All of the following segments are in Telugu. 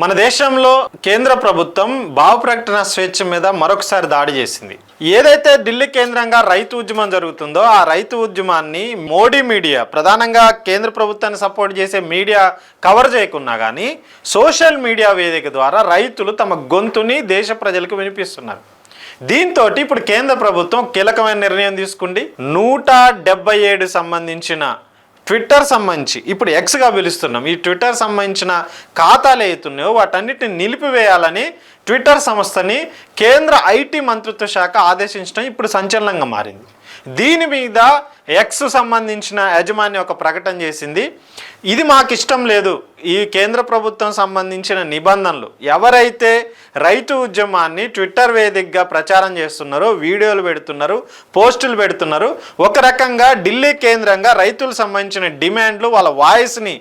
మన దేశంలో కేంద్ర ప్రభుత్వం భావ ప్రకటన స్వేచ్ఛ మీద మరొకసారి దాడి చేసింది. ఏదైతే ఢిల్లీ కేంద్రంగా రైతు ఉద్యమం జరుగుతుందో ఆ రైతు ఉద్యమాన్ని మోడీ మీడియా ప్రధానంగా కేంద్ర ప్రభుత్వాన్ని సపోర్ట్ చేసే మీడియా కవర్ చేయకున్నా కానీ సోషల్ మీడియా వేదిక ద్వారా రైతులు తమ గొంతుని దేశ ప్రజలకు వినిపిస్తున్నారు. దీంతో ఇప్పుడు కేంద్ర ప్రభుత్వం కీలకమైన నిర్ణయం తీసుకుంది. నూట ఏడు సంబంధించిన ట్విట్టర్ సంబంధించి ఇప్పుడు ఎక్స్గా పిలుస్తున్నాం ఈ ట్విట్టర్ సంబంధించిన ఖాతాలు అవుతున్నాయో వాటన్నిటిని నిలిపివేయాలని ట్విట్టర్ సంస్థని కేంద్ర ఐటీ మంత్రిత్వ శాఖ ఆదేశించడం ఇప్పుడు సంచలనంగా మారింది. దీని మీద ఎక్స్ సంబంధించిన యజమాని ఒక ప్రకటన చేసింది. ఇది మాకు ఇష్టం లేదు. ఈ కేంద్ర ప్రభుత్వం సంబంధించిన నిబంధనలు. ఎవరైతే రైతు ఉద్యమాన్ని ట్విట్టర్ వేదికగా ప్రచారం చేస్తున్నారో వీడియోలు పెడుతున్నారు పోస్టులు పెడుతున్నారు ఒక రకంగా ఢిల్లీ కేంద్రంగా రైతులకు సంబంధించిన డిమాండ్లు వాళ్ళ వాయిస్ని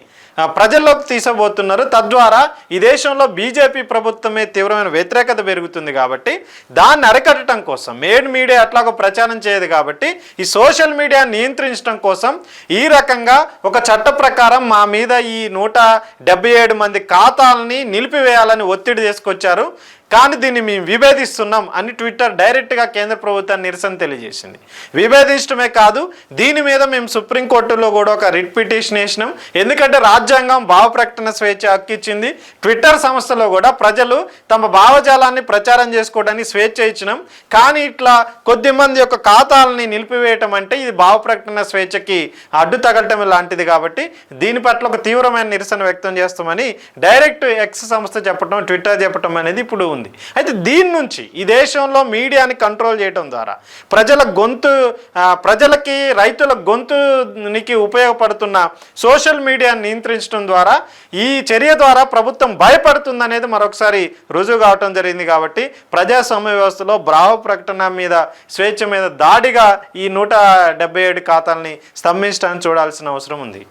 ప్రజల్లోకి తీసబోతున్నారు. తద్వారా ఈ దేశంలో బీజేపీ ప్రభుత్వమే తీవ్రమైన వ్యతిరేకత పెరుగుతుంది కాబట్టి దాన్ని అరికట్టడం కోసం మేడ్ మీడియా అట్లాగో ప్రచారం చేయదు కాబట్టి ఈ సోషల్ మీడియా నియంత్రించడం కోసం ఈ రకంగా ఒక చట్ట ప్రకారం మా మీద ఈ నూట ఏడు మంది ఖాతాలని నిలిపివేయాలని ఒత్తిడి తీసుకొచ్చారు. కానీ దీన్ని మేము విభేదిస్తున్నాం అని ట్విట్టర్ డైరెక్ట్గా కేంద్ర ప్రభుత్వాన్ని నిరసన తెలియజేసింది. విభేదించడమే కాదు దీని మీద మేము సుప్రీంకోర్టులో కూడా ఒక రిట్ పిటిషన్ వేసినాం. ఎందుకంటే రాజ్యాంగం భావ ప్రకటన స్వేచ్ఛ హక్కు ఇచ్చింది. ట్విట్టర్ సంస్థలో కూడా ప్రజలు తమ భావజాలాన్ని ప్రచారం చేసుకోవడానికి స్వేచ్ఛ ఇచ్చినాం. కానీ ఇట్లా కొద్ది మంది యొక్క ఖాతాలని నిలిపివేయటం అంటే ఇది భావ ప్రకటన స్వేచ్ఛకి అడ్డు తగలటం లాంటిది కాబట్టి దీని పట్ల ఒక తీవ్రమైన నిరసన వ్యక్తం చేస్తామని డైరెక్ట్ ఎక్స్ సంస్థ చెప్పడం ట్విట్టర్ చెప్పడం అనేది ఇప్పుడు ఉంది. అయితే దీని నుంచి ఈ దేశంలో మీడియాని కంట్రోల్ చేయడం ద్వారా ప్రజల గొంతు ప్రజలకి రైతుల గొంతునికి ఉపయోగపడుతున్న సోషల్ మీడియాని నియంత్రించడం ద్వారా ఈ చర్య ద్వారా ప్రభుత్వం భయపడుతుందనేది మరొకసారి రుజువు కావటం జరిగింది కాబట్టి ప్రజాస్వామ్య వ్యవస్థలో భావ ప్రకటన మీద స్వేచ్ఛ మీద దాడిగా ఈ నూట డెబ్బై ఏడు ఖాతాల్ని స్తంభించడానికి చూడాల్సిన అవసరం ఉంది.